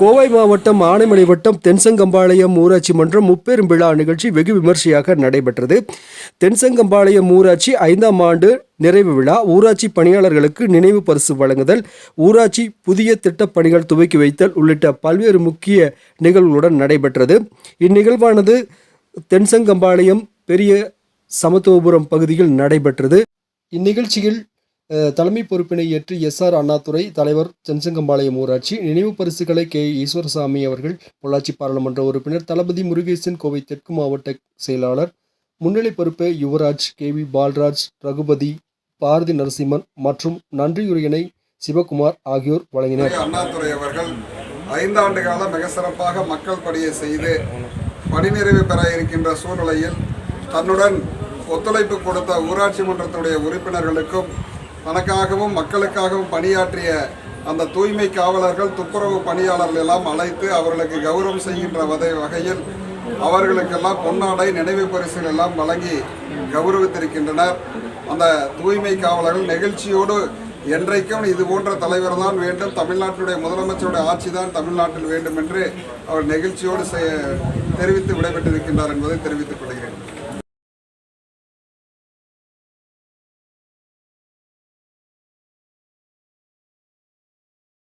கோவை மாவட்டம் ஆனைமலை வட்டம் தென்சங்கம்பாளையம் ஊராட்சி மன்றம் முப்பெரும் விழா நிகழ்ச்சி வெகு விமர்சையாக நடைபெற்றது. தென்சங்கம்பாளையம் ஊராட்சி ஐந்தாம் ஆண்டு நிறைவு விழா. ஊராட்சி பணியாளர்களுக்கு நினைவு பரிசு வழங்குதல். ஊராட்சி புதிய திட்டப்பணிகள் துவக்கி வைத்தல் உள்ளிட்ட பல்வேறு முக்கிய நிகழ்வுகளுடன் நடைபெற்றது. இந்நிகழ்வானது தென்சங்கம்பாளையம் பெரிய சமத்துவபுரம் பகுதியில் நடைபெற்றது. இந்நிகழ்ச்சியில் தலைமை பொறுப்பினை ஏற்று எஸ் ஆர் அண்ணாதுரை தலைவர் சென்சங்கம்பாளையம் ஊராட்சி நினைவு பரிசுகளை கே ஈஸ்வரசாமி அவர்கள் பொள்ளாச்சி பாராளுமன்ற உறுப்பினர் தளபதி முருகேசன் கோவை தெற்கு மாவட்ட செயலாளர் முன்னிலை பொறுப்பு யுவராஜ் கே வி பால்ராஜ் ரகுபதி பாரதி நரசிம்மன் மற்றும் நன்றியுரையினை சிவகுமார் ஆகியோர் வழங்கினர். அண்ணாதுரை அவர்கள் ஐந்தாண்டு காலம் மிக சிறப்பாக மக்கள் பணியை செய்து பணிநிறைவு பெற இருக்கின்ற சூழ்நிலையில் தன்னுடன் ஒத்துழைப்பு கொடுத்த ஊராட்சி மன்றத்துடைய உறுப்பினர்களுக்கும் தனக்காகவும் மக்களுக்காகவும் பணியாற்றிய அந்த தூய்மை காவலர்கள் துப்புரவு பணியாளர்கள் எல்லாம் அழைத்து அவர்களுக்கு கௌரவம் செய்கின்ற வகை வகையில் அவர்களுக்கெல்லாம் பொன்னாடை நினைவு பரிசுகள் எல்லாம் வழங்கி கௌரவித்திருக்கின்றனர். அந்த தூய்மை காவலர்கள் நெகிழ்ச்சியோடு என்றைக்கும் இது போன்ற தலைவர் தான் வேண்டும். தமிழ்நாட்டினுடைய முதலமைச்சருடைய ஆட்சி தான் தமிழ்நாட்டில் வேண்டும் என்று அவர் நெகிழ்ச்சியோடு தெரிவித்து விடைபெற்றிருக்கின்றார் என்பதை தெரிவித்துக் கொள்கிறேன்.